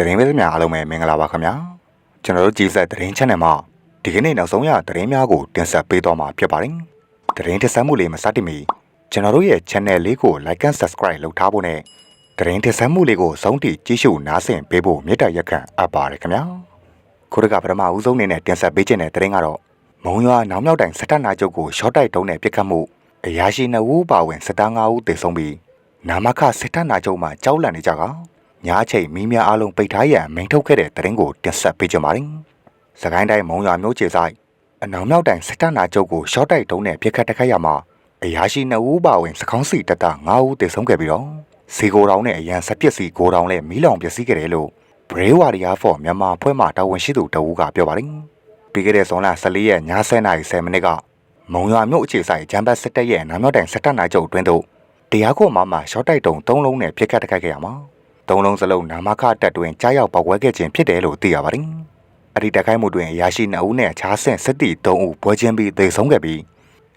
သတင်းပေးသမျှအားလုံးပဲမင်္ဂလာပါခင်ဗျာကျွန်တော်တို့ကြည်ဆက်သတင်း channel မှာဒီကနေ့နောက်ဆုံးရသတင်းများကိုတင်ဆက်ပေးသွားမှာဖြစ်ပါတယ်သတင်းတင်ဆက်မှုလေးမစတင်မီကျွန်တော်တို့ရဲ့ channel လေးကို like and subscribe လုပ်ထားဖို့နဲ့သတင်းတင်ဆက်မှုလေးကိုဆုံးထိကြည့်ရှုနားဆင်ပေးဖို့မေတ္တာရက်ခံအပ်ပါတယ်ခင်ဗျာခုရကပထမဦးဆုံးအနေနဲ့တင်ဆက်ပေးခြင်းတဲ့သတင်းကတော့မုံရွာနောင်မြောက်တိုင်စက်တနာကျုပ်ကို short တိုက်တုံးနဲ့ပြစ်ခတ်မှုအရာရှိ2ဦးပါဝင်စက်တန်း5ဦးသေဆုံးပြီးနာမခစက်တနာကျုပ်မှာကြောက်လန့်နေကြက ညားချိန်မီးများအလုံးပိတ်ထားရန်မိန်ထုတ်ခဲ့တဲ့သတင်းကိုတင်ဆက်ပေးကြပါမယ်။စကိုင်းတိုင်းမုံရွာမြို့ခြေဆိုင်အနောင်မြောက်တိုင်စက်တနာကျုပ်ကို short တိုက်တုံးနဲ့ပြစ်ခတ်တက်ခတ်ရမှာအရာရှိ2ဦးပါဝင်စကောင်းစီတပ်သား5ဦးသေဆုံးခဲ့ပြီးတော့စီကိုတောင်နဲ့အရန်ဆက်ပစ္စည်းကိုတောင်လည်းမီးလောင်ပျက်စီးခဲ့တယ်လို့ Brave Warrior for မြန်မာဖွဲ့မှတာဝန်ရှိသူတအူးကပြောပါတယ်။ပြီးခဲ့တဲ့ဇွန်လ14ရက်ည7:30မိနစ်ကမုံရွာမြို့အခြေဆိုင်ဂျမ်ဘတ်စစ်တပ်ရဲ့နာမြောက်တိုင်စက်တနာကျုပ်အတွင်းသို့တရားခွန်မှမှရှော့တိုက်တုံ၃လုံးနဲ့ပြစ်ခတ်တက်ခတ်ခဲ့ရမှာ ၃လုံးစလုံးနာမခတက်တွင်ကြားရောက်ပေါက်ဝဲခဲ့ခြင်းဖြစ်တယ်လို့သိရပါတယ်။အဲ့ဒီတက်ခိုက်မှုတွင်အရာရှိ2ဦးနဲ့အခြားဆင့်စစ်တီ3ဦးပွဲချင်းပြီးသေဆုံးခဲ့ပြီး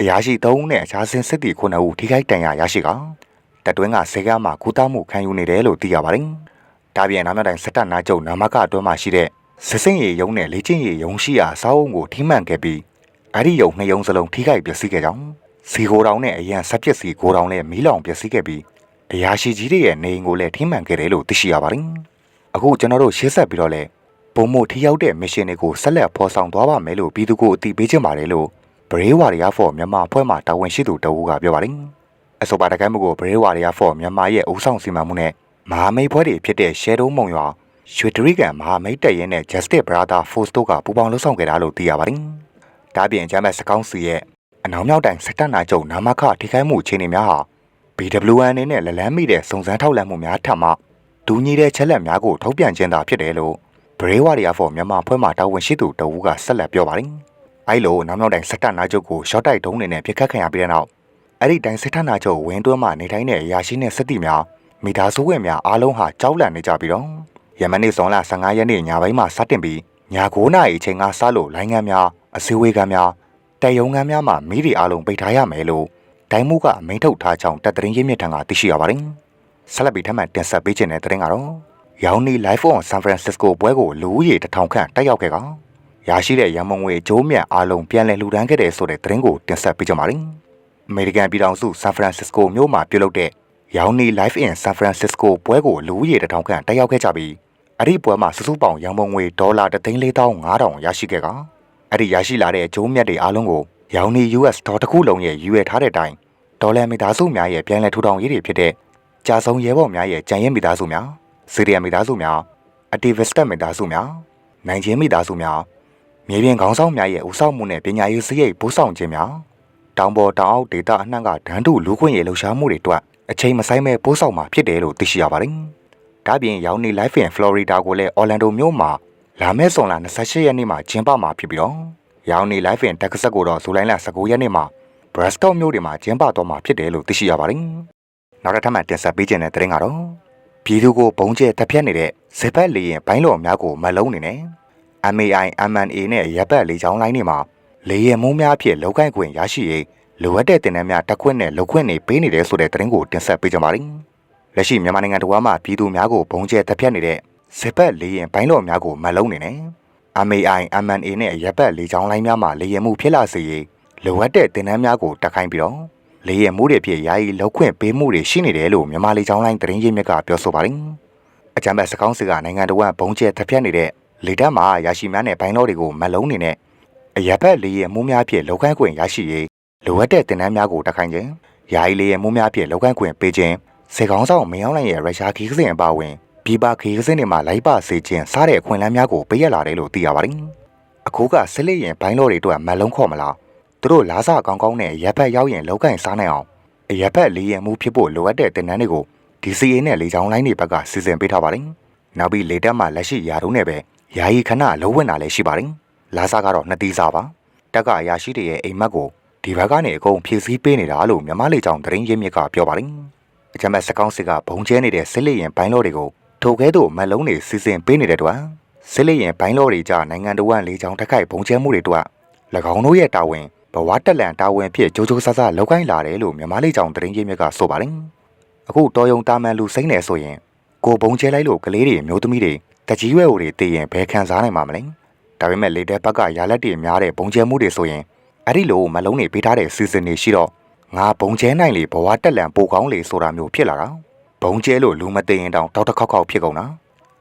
အရာရှိ3ဦးနဲ့အခြားဆင့်စစ်တီ9ဦးထိခိုက်ဒဏ်ရာရရှိကတက်တွင်းကဆေးကားမှကုသမှုခံယူနေတယ်လို့သိရပါတယ်။ဒါပြင်နာမတိုင်စက်တက်နာကျုံနာမခအတွင်းမှာရှိတဲ့စစ်စင်ရီယုံနဲ့လေချင်းရီယုံရှိရာစောင်းကိုထိမှန်ခဲ့ပြီးအဲ့ဒီယုံနှစ်ယုံစလုံးထိခိုက်ပျက်စီးခဲ့ကြောင်းစီကိုတောင်နဲ့အရန်ဆက်ပျက်စီကိုတောင်နဲ့မီးလောင်ပျက်စီးခဲ့ပြီး အရာရှိကြီးတွေရဲ့နေအိမ်ကိုလည်းထိမှန်ခဲ့တယ်လို့သိရှိရပါတယ်။အခုကျွန်တော်တို့ရှေ့ဆက်ပြီးတော့လည်းပုံမှုထိရောက်တဲ့မစ်ရှင်တွေကိုဆက်လက်ဖော်ဆောင်သွားပါမယ်လို့ပြည်သူကိုအသိပေးချင်ပါတယ်လို့ဘရေးဝါရီယာဖော်မြန်မာအဖွဲ့မှတာဝန်ရှိသူတအူးကပြောပါတယ်။အဆိုပါတကိုင်းမှုကိုဘရေးဝါရီယာဖော်မြန်မာရဲ့အုပ်ဆောင်စီမံမှုနဲ့မဟာမိတ်ဖွဲ့တွေဖြစ်တဲ့ရှယ်ဒုံးမုံရွာရွှေတရီကန်မဟာမိတ်တပ်ရင်းနဲ့ Justice Brother Force တို့ကပူးပေါင်းလှုပ်ဆောင်ခဲ့တာလို့သိရပါတယ်။ဒါပြင်ဂျမ်းမတ်စကောင်းစီရဲ့အနောက်မြောက်တိုင်စက်တပ်နာကျုံနာမခထိခိုက်မှုအခြေအနေများဟာ BWN အနေနဲ့လက်လန်းမိတဲ့စုံစမ်းထောက်လှမ်းမှုများထပ်မှဒူးညီတဲ့ချက်လက်များကိုထုတ်ပြန်ခြင်းသာဖြစ်တယ်လို့ Brave Warrior for မြန်မာဖွဲ့မှတာဝန်ရှိသူတအူးကဆက်လက်ပြောပါတယ်။အဲလိုနောက်မြောက်တိုင်စက်တပ်နာကျုပ်ကို short တိုက်ဒုံးနေနဲ့ပြစ်ခတ်ခံရပြီးတဲ့နောက်အဲ့ဒီတိုင်စက်တပ်နာကျုပ်ဝင်းတွဲမှနေတိုင်းတဲ့အရာရှိနဲ့စစ်တီများမိသားစုဝင်များအားလုံးဟာကြောက်လန့်နေကြပြီးတော့ယမန်နေ့ဇွန်လ15ရက်နေ့ညပိုင်းမှာစတင်ပြီးည9:00နာရီအချိန်ကစလို့လိုင်းငန်းများအစည်းအဝေးကများတပ်ရုံးကန်းများမှာမိတွေအားလုံးပိတ်ထားရမယ်လို့ ဒိုင်းမှုကအမိန့်ထုတ်ထားကြောင်းတပ်သတင်းရင်းမြစ်ထံကသိရှိရပါတယ်။ဆက်လက်ပြီးထပ်မံတင်ဆက်ပေးခြင်းတဲ့သတင်းကတော့ရောင်နီ Live on San Francisco ပွဲကိုလူဦးရေတစ်ထောင်ခန့်တက်ရောက်ခဲ့ကရရှိတဲ့ရန်မုံငွေဂျိုးမြတ်အားလုံးပြန်လည်လှူဒန်းခဲ့တဲ့ဆိုတဲ့သတင်းကိုတင်ဆက်ပေးကြပါမယ်။အမေရိကန်ပြည်ထောင်စု San Francisco မြို့မှာပြုလုပ်တဲ့ရောင်နီ Live in San Francisco ပွဲကိုလူဦးရေတစ်ထောင်ခန့်တက်ရောက်ခဲ့ကြပြီးအဲ့ဒီပွဲမှာစုစုပေါင်းရန်မုံငွေဒေါ်လာ3,4500ရရှိခဲ့ကအဲ့ဒီရရှိလာတဲ့ဂျိုးမြတ်တွေအားလုံးကိုရောင်နီ US ဒေါ်တစ်ခုလုံးရဲ့ရွေထားတဲ့အတိုင်း ဒေါ်လာမိသားစုများရဲ့ပြန်လည်ထူထောင်ရေးတွေဖြစ်တဲ့ကြာဆုံးရဲဘော်များရဲ့ကြံရင်မိသားစုများစီရီယံမိသားစုများအတီဗစ်တက်မိသားစုများနိုင်ချင်းမိသားစုများမြေပြင်ခေါင်းဆောင်များရဲ့ဦးဆောင်မှုနဲ့ပညာရေးစရိတ်ပို့ဆောင်ခြင်းများတောင်ပေါ်တောင်အောက်ဒေသအနှံ့ကဒန်းတူလူခွင့်ရေးလှုပ်ရှားမှုတွေအတွက်အချိန်မဆိုင်မဲ့ပို့ဆောင်မှာဖြစ်တယ်လို့သိရှိရပါတယ်။ဒါပြင်ရောင်နေ Life in Florida ကိုလည်း Orlando မြို့မှာလာမယ့်ဇွန်လ28ရက်နေ့မှာကျင်းပမှာဖြစ်ပြီးတော့ရောင်နေ Life in Texas ကိုတော့ဇူလိုင်လ19ရက်နေ့မှာ Bristol မြို့တွေမှာကျင်းပတော့မှာဖြစ်တယ်လို့သိရှိရပါတယ်။နောက်တစ်ထပ်မှတင်ဆက်ပေးခြင်းတဲ့သတင်းကတော့ပြည်သူကိုဘုံကျဲတပ်ဖြတ်နေတဲ့ဇက်ဘက်လေရင်ဘိုင်းလော်များကိုမလုံးနေနဲ့ MAI MNA နဲ့ရပ်ဘက်လေချောင်းလိုင်းတွေမှာလေရင်မုံများဖြစ်လောက်ကိုက်ခွင့်ရရှိရေးလိုအပ်တဲ့တင်နန်းများတက်ခွင့်နဲ့လောက်ခွင့်တွေပေးနေတယ်ဆိုတဲ့သတင်းကိုတင်ဆက်ပေးကြပါမယ်။လက်ရှိမြန်မာနိုင်ငံတော်မှာပြည်သူများကိုဘုံကျဲတပ်ဖြတ်နေတဲ့ဇက်ဘက်လေရင်ဘိုင်းလော်များကိုမလုံးနေနဲ့ MAI MNA နဲ့ရပ်ဘက်လေချောင်းလိုင်းများမှာလေရင်မှုဖြစ်လာစေရေး လိုအပ်တဲ့တင်နန်းများကိုတက်ခိုင်းပြီးတော့လေရင်မှုတွေဖြစ်ယာယီလောက်ခွင့်ပေးမှုတွေရှိနေတယ်လို့မြန်မာလေချောင်းလိုင်းသတင်းရင်းမြစ်ကပြောဆိုပါတယ်။အကြံပေးစကောင်းစီကနိုင်ငံတော်ကဘုံကျဲထက်ဖြတ်နေတဲ့လေတပ်မှာရရှိများနဲ့ဘိုင်းတော်တွေကိုမလုံးနေနဲ့အရက်ဘက်လေရင်မှုများဖြစ်လောက်ကိုင်းခွင့်ရရှိရေးလိုအပ်တဲ့တင်နန်းများကိုတက်ခိုင်းခြင်းယာယီလေရင်မှုများဖြစ်လောက်ကိုင်းခွင့်ပေးခြင်းစေကောင်းဆောင်မင်းအောင်လိုင်ရဲ့ရုရှားခီးစင်အပါဝင်ပြည်ပခီးစင်တွေမှာလိုက်ပါစေခြင်းစားတဲ့အခွင့်အလမ်းများကိုပေးရလာတယ်လို့သိရပါတယ်။အခုကဆစ်လက်ရင်ဘိုင်းတော်တွေအတွက်မလုံးခေါ်မလား သူတို့လားစာကောင်းကောင်းနဲ့ရပ်ဖက်ရောက်ရင်လောက်ကင်စားနိုင်အောင်အရပ်ဖက်လေးရမှုဖြစ်ဖို့လိုအပ်တဲ့တင်နန်းတွေကို DCA နဲ့လေချောင်းလိုင်းတွေဘက်ကစီစဉ်ပေးထားပါတယ်။နောက်ပြီးလေတက်မှာလက်ရှိယာတုံးနဲ့ပဲယာယီခဏလုံးဝင်တာလည်းရှိပါတယ်။လာစာကတော့နှစ်သီးစားပါ။တက်ကအရာရှိတွေရဲ့အိမ်မက်ကိုဒီဘက်ကနေအကုန်ဖြည့်ဆည်းပေးနေတာလို့မြမလေချောင်းသတင်းရင်းမြစ်ကပြောပါတယ်။အကြမ်းမဲ့စကောင်းစစ်ကဘုံကျဲနေတဲ့စစ်လေရင်ဘိုင်းလော့တွေကိုထိုကဲသို့မက်လုံးတွေစီစဉ်ပေးနေတဲ့တွင်စစ်လေရင်ဘိုင်းလော့တွေကြနိုင်ငံတော်ဝန်လေချောင်းတက်ခိုက်ဘုံကျဲမှုတွေတို့၎င်းတို့ရဲ့တာဝန် ဘဝတက်လန်တာဝန်ဖြစ်ကြိုးကြိုးဆဆလောက်ကိုင်းလာတယ်လို့မြန်မာလေးကြောင်သတင်းရင်းမြစ်ကဆိုပါတယ်။အခုတော်ယုံတာမန်လူစိမ့်နေဆိုရင်ကိုဘုံကျဲလိုက်လို့ကလေးတွေမျိုးသမီးတွေတကြီးရွယ်ကိုတွေတည်ရင်ဘယ်ခံစားနိုင်မှာမလဲဒါပေမဲ့လေတဲ့ဘက်ကရာလက်တွေများတဲ့ဘုံကျဲမှုတွေဆိုရင်အဲ့ဒီလိုမလုံးတွေပေးထားတဲ့စီစဉ်တွေရှိတော့ငါဘုံကျဲနိုင်လေဘဝတက်လန်ပိုကောင်းလေဆိုတာမျိုးဖြစ်လာတာဘုံကျဲလို့လူမသိရင်တောင်တောက်တစ်ခေါက်ခေါက်ဖြစ်ကုန်တာ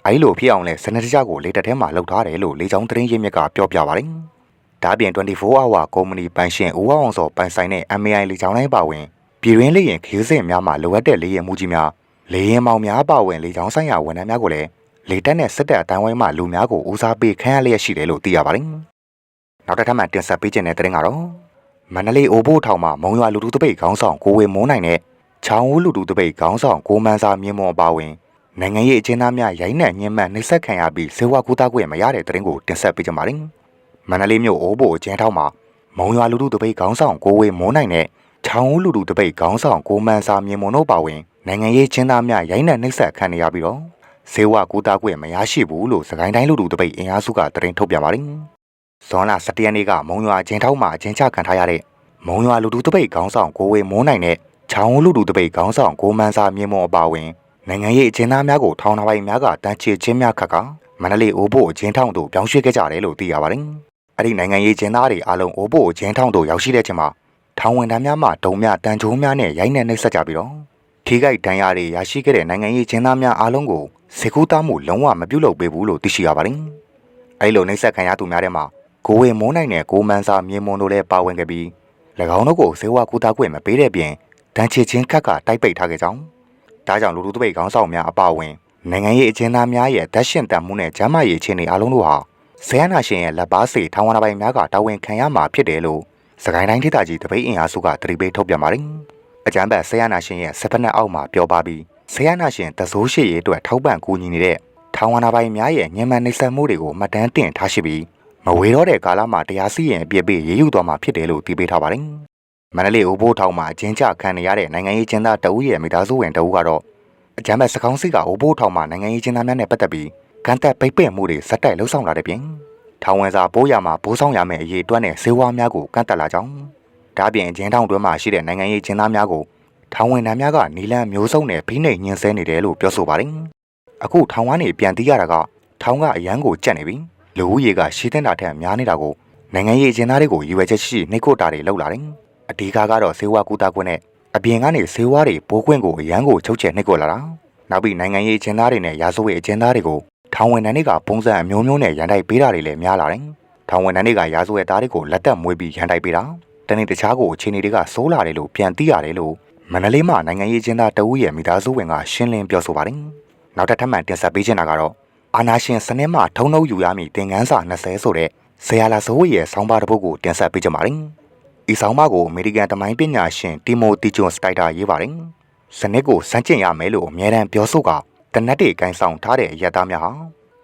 အဲ့လိုဖြစ်အောင်လဲစနစ်တကျကိုလေတက်ထဲမှာလှုပ်ထားတယ်လို့လေချောင်းသတင်းရင်းမြစ်ကပြောပြပါတယ် ဒါပြင်24 hour ကုမ္ပဏီပိုင်ရှင်ဦးအောင်စောပိုင်ဆိုင်တဲ့ MAI လေချောင်းတိုင်းပါဝင်ပြည်တွင်းလေရင်ခီးစဉ်များမှာလိုအပ်တဲ့လေရင်မှုကြီးများလေရင်မောင်များပါဝင်လေချောင်းဆိုင်ရာဝန်ထမ်းများကိုလည်းလေတက်နဲ့စစ်တပ်အတိုင်းဝိုင်းမှလူများကိုဦးစားပေးခန့်ရလျက်ရှိတယ်လို့သိရပါတယ်နောက်တစ်ထပ်မှတင်ဆက်ပေးခြင်းတဲ့သတင်းကတော့မန္တလေးအိုဘိုးထောင်မှာမုံရွာလူထုတပိတ်ခေါင်းဆောင်ကိုဝေမိုးနိုင်တဲ့ချောင်းဦးလူထုတပိတ်ခေါင်းဆောင်ကိုမန်းစာမြင့်မွန်အပါဝင်နိုင်ငံရေးအကျဉ်းသားများရိုင်းနှံ့ညှဉ်းပန်းနှိပ်စက်ခံရပြီးစေဝါကူတာခွင့်မရတဲ့သတင်းကိုတင်ဆက်ပေးကြပါမယ်။ မန္တလေးမြို့အိုးဘိုအကျဉ်းထောင်မှာမုံရွာလူထုတပိတ်ခေါင်းဆောင်ကိုဝေမိုးနိုင်တဲ့ချောင်းဦးလူထုတပိတ်ခေါင်းဆောင်ကိုမန်းစာမြင့်မွန်တို့ပါဝင်နိုင်ငံရေးအကျဉ်းသားများရိုင်းနှံ့နှိပ်စက်ခံရပြီးတော့စေဝါကူတာခွင့်မရရှိဘူးလို့စကိုင်းတိုင်းလူထုတပိတ်အင်အားစုကသတင်းထုတ်ပြန်ပါတယ်။ဇွန်လ17ရက်နေ့ကမုံရွာအကျဉ်းထောင်မှာအကျဉ်းချခံထားရတဲ့မုံရွာလူထုတပိတ်ခေါင်းဆောင်ကိုဝေမိုးနိုင်တဲ့ချောင်းဦးလူထုတပိတ်ခေါင်းဆောင်ကိုမန်းစာမြင့်မွန်အပါဝင်နိုင်ငံရေးအကျဉ်းသားများကိုထောင်ထောင်ပိုင်းများကတန်းချေချင်းများခတ်ကမန္တလေးအိုးဘိုအကျဉ်းထောင်သို့ပြောင်းရွှေ့ခဲ့ကြတယ်လို့သိရပါတယ်။ အဲ့ဒီနိုင်ငံရေးကျင်းသားတွေအားလုံးအိုးဘိုအကျဉ်းထောင်သို့ရောက်ရှိတဲ့ချိန်မှာထောင်ဝန်ထမ်းများမှဒုံများတန်ချိုးများနဲ့ရိုက်နှက်နှိပ်စက်ကြပြီးတော့ထိခိုက်ဒဏ်ရာတွေရရှိခဲ့တဲ့နိုင်ငံရေးကျင်းသားများအားလုံးကိုစေကူးသားမှုလုံးဝမပြုတ်လုပ်ပေးဘူးလို့သိရှိရပါတယ်။အဲ့လိုနှိပ်စက်ခံရသူများထဲမှာကိုဝေမိုးနိုင်တဲ့ကိုမန်းစာမြေမွန်တို့လည်းပါဝင်ခဲ့ပြီး၎င်းတို့ကိုဇေဝကူတာခွင့်မပေးတဲ့ပြင်တန်ချေချင်းခက်ကတိုက်ပိတ်ထားခဲ့ကြောင်းဒါကြောင့်လူလူတပိတ်ခေါင်းဆောင်များအပါအဝင်နိုင်ငံရေးအကျဉ်းသားများရဲ့ဓာတ်ရှင်တန်မှုနဲ့ဂျမ်းမာရေးအခြေအနေအလုံးတို့ဟာ ဆဲယနာရှင်ရဲ့လက်ပါစေထောင်ဝနာပိုင်းများကတာဝန်ခံရမှာဖြစ်တယ်လို့စကိုင်းတိုင်းဒေသကြီးတပိတ်အင်အားစုကတတိပိတ်ထုတ်ပြန်ပါတယ်။အကြမ်းဖက်ဆဲယနာရှင်ရဲ့စပနက်အောက်မှာပြောပါပြီးဆဲယနာရှင်တဆိုးရှိရေးအတွက်ထောက်ပံ့ကူညီနေတဲ့ထောင်ဝနာပိုင်းများရဲ့ညံမှန်နှိမ့်ဆက်မှုတွေကိုမှတ်တမ်းတင်ထားရှိပြီးမဝေတော့တဲ့ကာလမှာတရားစီရင်အပြစ်ပေးရေးယူသွားမှာဖြစ်တယ်လို့သိပေးထားပါတယ်။မန္တလေးအိုဘိုးထောင်မှာအကျဉ်းချခံနေရတဲ့နိုင်ငံရေးကျင်းသားတအူးရဲ့မိသားစုဝင်တအူးကတော့အကြမ်းဖက်စကောင်းစီကအိုဘိုးထောင်မှာနိုင်ငံရေးကျင်းသားများနဲ့ပတ်သက်ပြီး ကန်တက်ပိတ်ပင်မှုတွေစက်တိုက်လှုပ်ဆောင်လာတဲ့ပြင်ထောင်ဝင်စာပိုးရမှာဘိုးဆောင်ရမယ့်အရေးအတွက်နဲ့ဇေဝါများကိုကန့်တက်လာကြောင်းဒါပြင်အကျဉ်းထောင်တွင်းမှာရှိတဲ့နိုင်ငံရေးကျင်းသားများကိုထောင်ဝင်နှမ်းများကနီလန်မျိုးစုံနဲ့ဖိနှိပ်ညှဉ်းဆဲနေတယ်လို့ပြောဆိုပါတယ်။အခုထောင်ကနေပြန်သိရတာကထောင်ကအရန်ကိုကြက်နေပြီ။လူဦးရေကရှေးတဲ့တာထက်များနေတာကိုနိုင်ငံရေးအကျဉ်းသားတွေကိုရွေချက်ရှိရှိနှိတ်ခွတာတွေလှုပ်လာတယ်။အဓိကကတော့စေဝါကူတာကွင်းနဲ့အပြင်ကနေစေဝါတွေပိုးခွင့်ကိုအရန်ကိုချုပ်ချယ်နှိတ်ခွလာတာ။နောက်ပြီးနိုင်ငံရေးအကျဉ်းသားတွေနဲ့ရာဇဝတ်အကျဉ်းသားတွေကို ထောင်ဝင်နှမ်းတွေကပုံစံအမျိုးမျိုးနဲ့ရန်တိုက်ပေးတာတွေလည်းများလာတယ်။ထောင်ဝင်နှမ်းတွေကရာဇဝတ်သားတွေကိုလက်တက်မွေးပြီးရန်တိုက်ပေးတာ။တနေ့တခြားကိုအခြေအနေတွေကစိုးလာတယ်လို့ပြန်သိရတယ်လို့မန္တလေးမှာနိုင်ငံရေးကျင်းသားတဦးရဲ့မိသားစုဝင်ကရှင်းလင်းပြောဆိုပါတယ်။နောက်ထပ်ထပ်မံတင်ဆက်ပေးချင်တာကတော့အာနာရှင်စနစ်မှာထုံနှုတ်ယူရမည့်သင်ခန်းစာ20ဆိုတဲ့ဇေယလာဆိုးရဲ့ဆောင်းပါးတစ်ပုဒ်ကိုတင်ဆက်ပေးချင်ပါတယ်။ဤဆောင်းပါးကိုအမေရိကန်တမိုင်းပညာရှင်တီမိုတီဂျွန်စတိုက်တာရေးပါတယ်။စနစ်ကိုစမ်းကျင်ရမယ်လို့အမြဲတမ်းပြောဆိုက တနက်တွေကင်ဆောင်ထားတဲ့ရက်သားများဟာ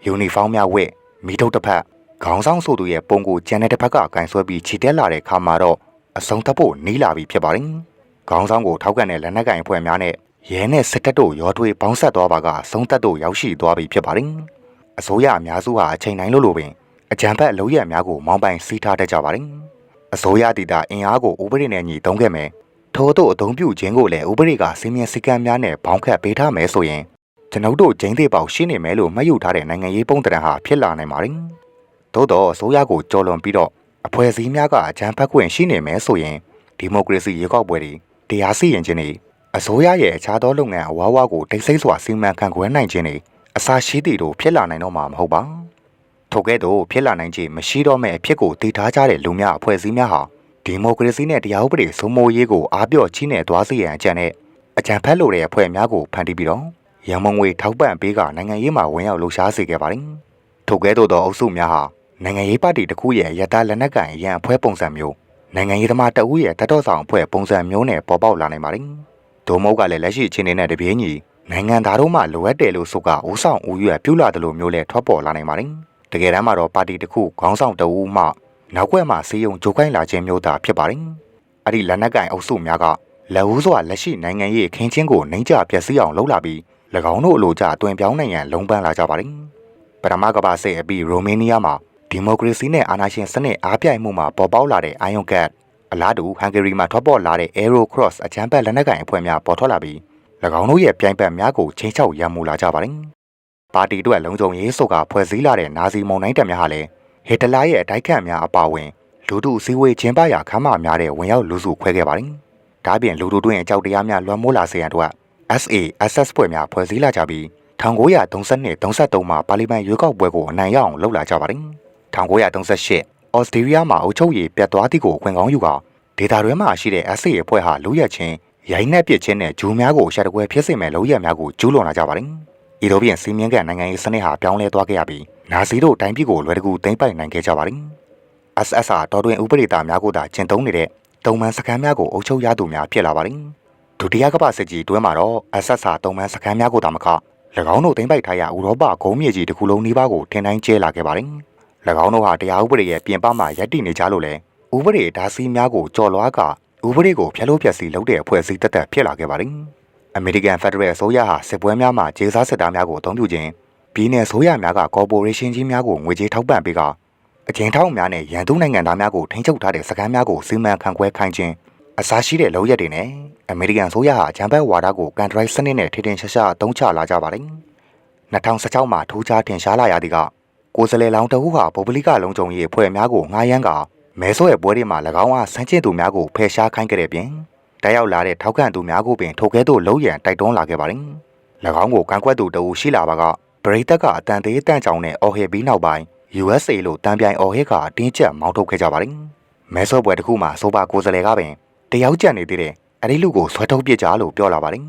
ယူနီဖောင်းများဝတ်မိထုတ်တစ်ဖက်ခေါင်းဆောင်ဆိုသူရဲ့ပုံကိုကျန်တဲ့တစ်ဖက်ကကင်ဆွဲပြီးခြေတက်လာတဲ့ခါမှာတော့အဆုံးသတ်ဖို့နီးလာပြီဖြစ်ပါတယ်။ခေါင်းဆောင်ကိုထောက်ကန်တဲ့လက်နက်ကင်အဖွဲ့များနဲ့ရဲနဲ့စစ်တပ်တို့ရောထွေးပေါင်းဆက်သွားပါကအဆုံးသတ်တို့ရောက်ရှိသွားပြီဖြစ်ပါတယ်။အစိုးရအများစုဟာအချိန်တိုင်းလို့လို့ပင်အကြံဖက်အလုံးရက်များကိုမောင်းပိုင်စီးထားတတ်ကြပါတယ်။အစိုးရဒေတာအင်အားကိုဥပဒေနဲ့ညီသုံးခဲ့မယ်။ထို့သို့အသုံးပြုခြင်းကိုလည်းဥပဒေကစည်းမျဉ်းစည်းကမ်းများနဲ့ဘောင်းခတ်ပေးထားမယ်ဆိုရင် ကျွန်ုပ်တို့ဂျင်းသေးပေါက်ရှင်းနေမယ်လို့မှတ်ယူထားတဲ့နိုင်ငံရေးပုံတရံဟာဖြစ်လာနိုင်ပါတယ်။သို့တော့အစိုးရကိုကြော်လွန်ပြီးတော့အဖွဲ့အစည်းများကအကြမ်းဖက်ခွင့်ရှိနေမယ်ဆိုရင်ဒီမိုကရေစီရေကောက်ပွဲတွေတရားစီရင်ခြင်းတွေအစိုးရရဲ့အခြားသောလုပ်ငန်းအဝါးဝါကိုတိတ်ဆိတ်စွာစီမံခန့်ခွဲနိုင်ခြင်းတွေအစာရှိသည့်တို့ဖြစ်လာနိုင်တော့မှာမဟုတ်ပါထို့ကဲ့သို့ဖြစ်လာနိုင်ခြင်းမရှိတော့မဲ့အဖြစ်ကိုတည်ထားကြတဲ့လူများအဖွဲ့အစည်းများဟာဒီမိုကရေစီနဲ့တရားဥပဒေစိုးမိုးရေးကိုအားပြော့ချီးနဲ့သွားစေရန်အကြံနဲ့အကြံဖက်လိုတဲ့အဖွဲ့များကိုဖန်တီးပြီးတော့ ရန်မုံငွေထောက်ပံ့ပေးကနိုင်ငံရေးမှာဝင်ရောက်လှုပ်ရှားစေခဲ့ပါတယ်ထို့ကဲ့သို့သောအုပ်စုများဟာနိုင်ငံရေးပါတီတစ်ခုရဲ့ရတာလက်နက်ကန်ရန်အဖွဲ့ပုံစံမျိုးနိုင်ငံရေးသမားတအုပ်ရဲ့တတော်ဆောင်အဖွဲ့ပုံစံမျိုးနဲ့ပေါ်ပေါက်လာနိုင်ပါတယ်။ဒိုမုတ်ကလည်းလက်ရှိအခြေအနေနဲ့တပြေးညီနိုင်ငံသားတို့မှလိုအပ်တယ်လို့ဆိုကဦးဆောင်ဦးရွယ်ပြုလာတယ်လို့မျိုးလဲထွက်ပေါ်လာနိုင်ပါတယ်။တကယ်တမ်းမှာတော့ပါတီတစ်ခုခေါင်းဆောင်တအုပ်မှနောက်ွယ်မှာစီယုံကြိုးကိုင်းလာခြင်းမျိုးသာဖြစ်ပါတယ်။အဲ့ဒီလက်နက်ကင်အုပ်စုများကလက်ဦးစွာလက်ရှိနိုင်ငံရေးခင်းချင်းကိုနှိမ့်ချပျက်စီးအောင်လုပ်လာပြီး၎ င်းတို့အလိုကျအတွင်ပြောင်းနိုင်ရန်လုံးပန်းလာကြပါတယ်။ပထမကမ္ဘာစစ်အပြီးရိုမေးနီးယားမှာဒီမိုကရေစီနဲ့အာဏာရှင်စနစ်အားပြိုင်မှုမှာပေါ်ပေါက်လာတဲ့ Iron Cat အလားတူဟန်ဂေရီမှာထွက်ပေါ်လာတဲ့ Aero Cross အချမ်းပတ်လက်နက်ကိုင်အဖွဲ့များပေါ်ထွက်လာပြီး၎င်းတို့ရဲ့ပြိုင်ဘက်များကိုချိန်ချောက်ရန်မူလာကြပါတယ်ပါတီအတွက်လုံခြုံရေးစုကဖွဲ့စည်းလာတဲ့နာဇီမုန်တိုင်းတပ်များဟာလည်းဟစ်တလာရဲ့အတိုက်ခတ်များအပါအဝင်လူထုအစည်းအဝေးကျင်းပရာခမ်းမများတဲ့ဝင်ရောက်လူစုခွဲခဲ့ပါတယ်။ဒါ့အပြင်လူထုတွင်အကြောက်တရားများလွှမ်းမိုးလာစေရန်အတွက် SA SS ဖွဲ့များဖွဲ့စည်းလာကြပြီး1932-33မှာပါလီမန်ရွေးကောက်ပွဲကိုအနိုင်ရအောင်လုပ်လာကြပါတယ်။1938အော်စတြေးလျမှာအုပ်ချုပ်ရေးပြတ်သွားသည့်ကိုခွင့်ကောင်းယူကဒေတာတွင်မှရှိတဲ့ SA အဖွဲ့ဟာလူရက်ချင်းရိုင်းနှက်ပစ်ခြင်းနဲ့ဂျူးများကိုရှာတကွဲဖြစ်စေမဲ့လုံရက်များကိုကျူးလွန်လာကြပါတယ်။ဤသို့ဖြင့်စီမင်းကန်နိုင်ငံရေးစနစ်ဟာပြောင်းလဲသွားခဲ့ရပြီးနာဇီတို့တိုင်းပြည်ကိုလွယ်တကူသိမ်းပိုက်နိုင်ခဲ့ကြပါတယ်။ SSR တော်တွင်ဥပဒေသားများကိုသာကျင့်သုံးနေတဲ့တုံမှန်စခန်းများကိုအုပ်ချုပ်ရသူများဖြစ်လာပါတယ်။ ဒုတိယကမ္ဘာစစ်ကြီးတွင်းမှာတော့ SSR တုံမှန်စခန်းများကိုသာမက၎င်းတို့သိမ်းပိုက်ထားရာဥရောပဂုံးမြေကြီးတစ်ခုလုံးနီးပါးကိုထင်တိုင်းကျဲလာခဲ့ပါတယ်။၎င်းတို့ဟာတရားဥပဒေရဲ့ပြင်ပမှာရပ်တည်နေကြလို့လေဥပဒေဓာစီများကိုကြော်လွားကဥပဒေကိုဖျက်လို့ဖျက်စီလုပ်တဲ့အဖွဲ့အစည်းတက်တက်ဖြစ်လာခဲ့ပါတယ်။ American Federal အစိုးရဟာစစ်ပွဲများမှာဂျေစားစစ်သားများကိုအသုံးပြုခြင်းပြည်내ဆိုရများက corporation ကြီးများကိုငွေကြေးထောက်ပံ့ပေးကအကျဉ်းထောင်များနဲ့ရန်သူနိုင်ငံသားများကိုထိန်းချုပ်ထားတဲ့စခန်းများကိုစီမံခန့်ခွဲခိုင်းခြင်း အစားရှိတဲ့လုပ်ရက်တွေနဲ့အမေရိကန်ဆိုရဟာဂျမ်ဘတ်ဝါဒကိုကန်ထရိုက်စနစ်နဲ့ထိတင်ရှားရှားအသုံးချလာကြပါတယ်2016မှာထူးခြားထင်ရှားလာရသည်ကကိုယ်စလဲလောင်တဟုဟာပုဂ္ဂလိကလုံခြုံရေးအဖွဲ့များကိုငှားရမ်းကမဲဆွဲပွဲတွေမှာ၎င်းအားဆန်းကျင်သူများကိုဖယ်ရှားခိုင်းခဲ့တဲ့ပြင်တက်ရောက်လာတဲ့ထောက်ခံသူများကိုပင်ထိုကဲသို့လုံးရန်တိုက်တွန်းလာခဲ့ပါတယ်၎င်းကိုကန့်ကွက်သူတအူရှိလာပါကပရိသတ်ကအတန်သေးတန့်ကြောင်နဲ့အော်ဟစ်ပြီးနောက်ပိုင်း USA လို့တန်ပြိုင်အော်ဟစ်ကအတင်းကျပ်မောင်းထုတ်ခဲ့ကြပါတယ်မဲဆွဲပွဲတစ်ခုမှာဆိုပါကိုယ်စလဲကပင် တယောက်ကြံနေသေးတယ်အဲ့ဒီလူကိုဆွဲထုတ်ပစ်ကြလို့ပြောလာပါတယ်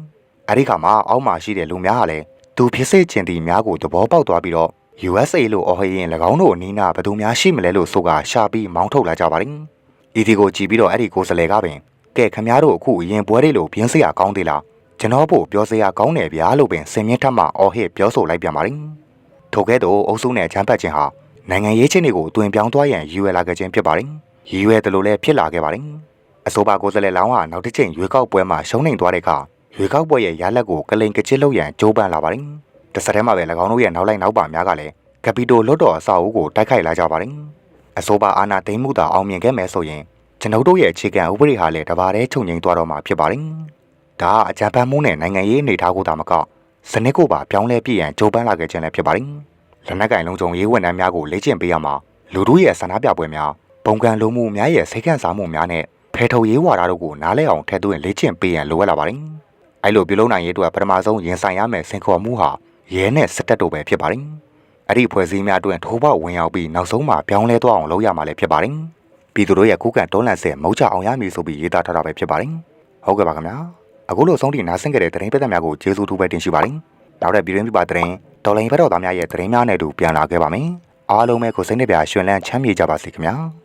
အဲ့ဒီခါမှာအောက်မှာရှိတဲ့လူများဟာလည်းသူဖြစ်စေချင်သည့်များကိုသဘောပေါက်သွားပြီးတော့ USA လို့အော်ဟစ်ရင်၎င်းတို့အနီးနားဘယ်သူများရှိမလဲလို့ဆိုကရှာပြီးမောင်းထုတ်လာကြပါတယ်။ဤဒီကိုကြည့်ပြီးတော့အဲ့ဒီကိုယ်စလဲကပင်ကဲခမများတို့အခုရင်ပွဲတွေလို့ပြင်းစရာကောင်းသေးလားကျွန်တော်ဖို့ပြောစရာကောင်းတယ်ဗျာလို့ပင်စင်မြင့်ထက်မှအော်ဟစ်ပြောဆိုလိုက်ပြန်ပါတယ်။ထို့ကဲ့သို့အုပ်စုနဲ့ချမ်းပတ်ခြင်းဟာနိုင်ငံရေးချင်းတွေကိုတွင်ပြောင်းသွားရန်ရည်ရွယ်လာခဲ့ခြင်းဖြစ်ပါတယ်။ရည်ရွယ်တယ်လို့လည်းဖြစ်လာခဲ့ပါတယ်။ အဆိုပါကိုယ်စလဲလောင်းဟာနောက်တစ်ချိန်ရွေးကောက်ပွဲမှာရှုံးနိမ့်သွားတဲ့အခါရွေးကောက်ပွဲရဲ့ရလဒ်ကိုကလိန်ကချစ်လို့ရန်ကြိုးပမ်းလာပါတယ်။တစ်စက်တည်းမှာပဲ၎င်းတို့ရဲ့နောက်လိုက်နောက်ပါများကလည်းကပီတိုလွတ်တော်အဆောက်အဦကိုတိုက်ခိုက်လာကြပါတယ်။အဆိုပါအာဏာသိမ်းမှုသာအောင်မြင်ခဲ့မယ်ဆိုရင်ကျွန်ုပ်တို့ရဲ့အခြေခံဥပဒေဟာလည်းတဘာတည်းချုပ်ငိမ့်သွားတော့မှာဖြစ်ပါတယ်။ဒါကအကြံဖန်မှုနဲ့နိုင်ငံရေးအနေအထားကိုသာမကစနစ်ကိုပါပြောင်းလဲပြည့်ရန်ကြိုးပမ်းလာခဲ့ခြင်းလည်းဖြစ်ပါတယ်။လက်နက်ကင်လုံးစုံရေးဝန်ထမ်းများကိုလေ့ကျင့်ပေးရမှာလူတို့ရဲ့ဆန္ဒပြပွဲများပုံကံလုံးမှုများရဲ့စိတ်ကန့်စားမှုများနဲ့ ဖဲထုတ်ရေးဝါဒတို့ကိုနားလည်အောင်ထည့်သွင်းလေ့ကျင့်ပေးရန်လိုအပ်လာပါတယ်။အဲလိုပြုလုပ်နိုင်ရေးအတွက်ပထမဆုံးရင်ဆိုင်ရမယ့်စင်ခေါ်မှုဟာရဲနဲ့စစ်တပ်တို့ပဲဖြစ်ပါတယ်။အဲ့ဒီဖွဲ့စည်းများအတွင်းထိုးပေါက်ဝင်ရောက်ပြီးနောက်ဆုံးမှာပြောင်းလဲသွားအောင်လုပ်ရမှာလည်းဖြစ်ပါတယ်။ပြည်သူတို့ရဲ့ကုကန်တွန်းလှန်ဆဲမုတ်ချအောင်ရမည်ဆိုပြီးရေးသားထားတာပဲဖြစ်ပါတယ်။ဟုတ်ကဲ့ပါခင်ဗျာ။အခုလိုဆုံးထိနားဆင်ကြတဲ့သတင်းပတ်သက်များကိုကျေးဇူးတူပဲတင်ရှိပါတယ်။နောက်တဲ့ပြည်တွင်းပြပသတင်းဒေါ်လာဘက်တော်သားများရဲ့သတင်းများနဲ့အတူပြန်လာခဲ့ပါမယ်။အားလုံးပဲကိုစိတ်နှပြရွှင်လန်းချမ်းမြေကြပါစေခင်ဗျာ။